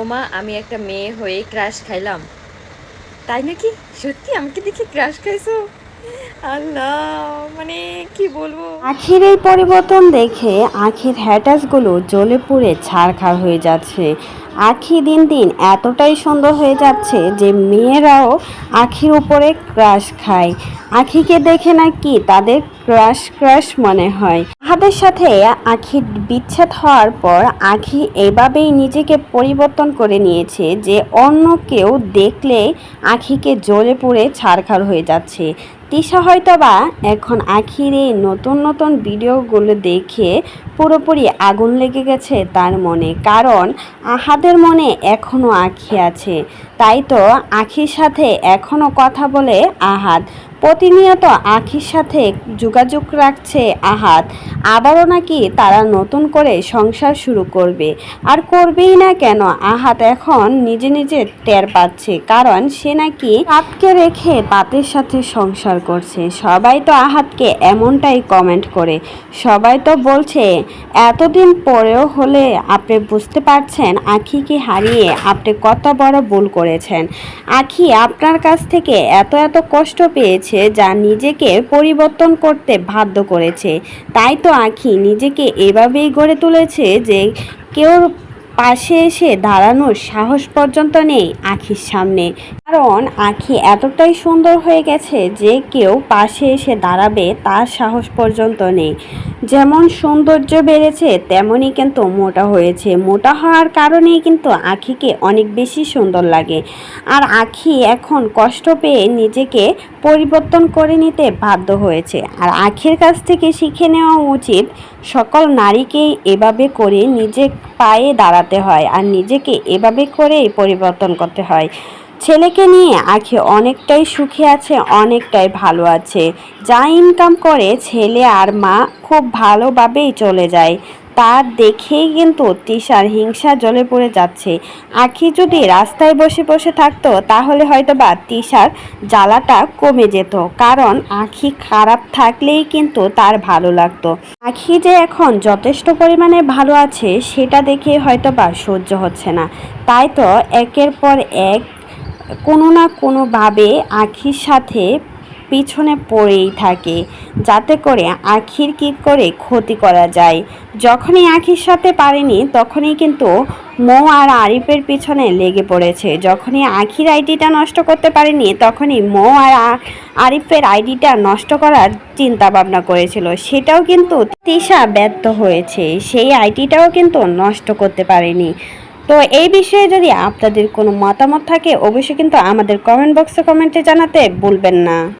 ওমা আমি একটা মেয়ে হয়ে ক্রাশ খাইলাম। তাই নাকি? সত্যি আমাকে দেখে ক্রাশ খাইছো? আল্লাহ মানে কি বলব? আখির এই পরিবর্তন দেখে আখির হ্যাটাসগুলো জ্বলে পুড়ে ছাড়খাড় হয়ে যাচ্ছে। আখি দিন দিন এতটাই সুন্দর হয়ে যাচ্ছে যে মেয়েরাও আখির উপরে ক্রাশ খায়। আখিকে দেখে নাকি তাদের ক্রাশ ক্রাশ মনে হয়। হাতের সাথে আখির বিচ্ছেদ হওয়ার পর আখি এভাবেই নিজেকে পরিবর্তন করে নিয়েছে যে অন্য কেউ দেখলে আখিকে জ্বলে পুড়ে ছাড়খাড় হয়ে যাচ্ছে। তিশা হয়তো বা এখন আখির এই নতুন নতুন ভিডিওগুলো দেখে পুরোপুরি আগুন লেগে গেছে তার মনে, কারণ আহাদের মনে এখনও আখি আছে। তাই তো আখির সাথে এখনও কথা বলে আহাদ। প্রতিনিয়ত আখির সাথে যোগাযোগ রাখছে আহাত। আবারও নাকি তারা নতুন করে সংসার শুরু করবে। আর করবেই না কেন? আহাত এখন নিজে নিজে টের পাচ্ছে, কারণ সে নাকি পাতকে রেখে পাতের সাথে সংসার করছে। সবাই তো আহাতকে এমনটাই কমেন্ট করে। সবাই তো বলছে, এতদিন পরেও হলে আপনি বুঝতে পারছেন আখিকে হারিয়ে আপনি কত বড় ভুল করেছেন। আখি আপনার কাছ থেকে এত এত কষ্ট পেয়েছে যা নিজেকে পরিবর্তন করতে বাধ্য করেছে। তাই তো আখি নিজেকে এভাবেই গড়ে তুলেছে যে কেউ পাশে এসে দাঁড়ানোর সাহস পর্যন্ত নেই আখির সামনে। কারণ আখি এতটাই সুন্দর হয়ে গেছে যে কেউ পাশে এসে দাঁড়াবে তার সাহস পর্যন্ত নেই। যেমন সৌন্দর্য বেড়েছে, তেমনই কিন্তু মোটা হয়েছে। মোটা হওয়ার কারণেই কিন্তু আখিকে অনেক বেশি সুন্দর লাগে। আর আখি এখন কষ্ট পেয়ে নিজেকে পরিবর্তন করে নিতে বাধ্য হয়েছে। আর আখির কাছ থেকে শিখে নেওয়া উচিত, সকল নারীকেই এভাবে করে নিজে পায়ে দাঁড়াতে হয় আর নিজেকে এভাবে করেই পরিবর্তন করতে হয়। ছেলেকে নিয়ে আখি অনেকটাই সুখে আছে, অনেকটাই ভালো আছে। যা ইনকাম করে ছেলে আর মা খুব ভালোভাবেই চলে যায়। তা দেখেই কিন্তু তিশার হিংসা জ্বলে পড়ে যাচ্ছে। আখি যদি রাস্তায় বসে বসে থাকতো, তাহলে হয়তো বা তিশার জ্বালাটা কমে যেত। কারণ আখি খারাপ থাকলেই কিন্তু তার ভালো লাগতো। আখি যে এখন যথেষ্ট পরিমাণে ভালো আছে, সেটা দেখে হয়তো বা সহ্য হচ্ছে না। তাই তো একের পর এক কোনো না কোনোভাবে আখির সাথে পিছনে পড়েই থাকে, যাতে করে আখির কি করে ক্ষতি করা যায়। যখনই আখির সাথে পারেনি, তখনই কিন্তু মৌ আর আরিফের পিছনে লেগে পড়েছে। যখনই আখির আইডিটা নষ্ট করতে পারেনি, তখনই মৌ আর আরিফের আইডিটা নষ্ট করার চিন্তা ভাবনা করেছিল। সেটাও কিন্তু তিশা ব্যর্থ হয়েছে। সেই আইডিটাও কিন্তু নষ্ট করতে পারেনি। তো এই বিষয়ে যদি আপনাদের কোনো মতামত থাকে, অবশ্যই কিন্তু আমাদের কমেন্ট বক্সে কমেন্টে জানাতে ভুলবেন না।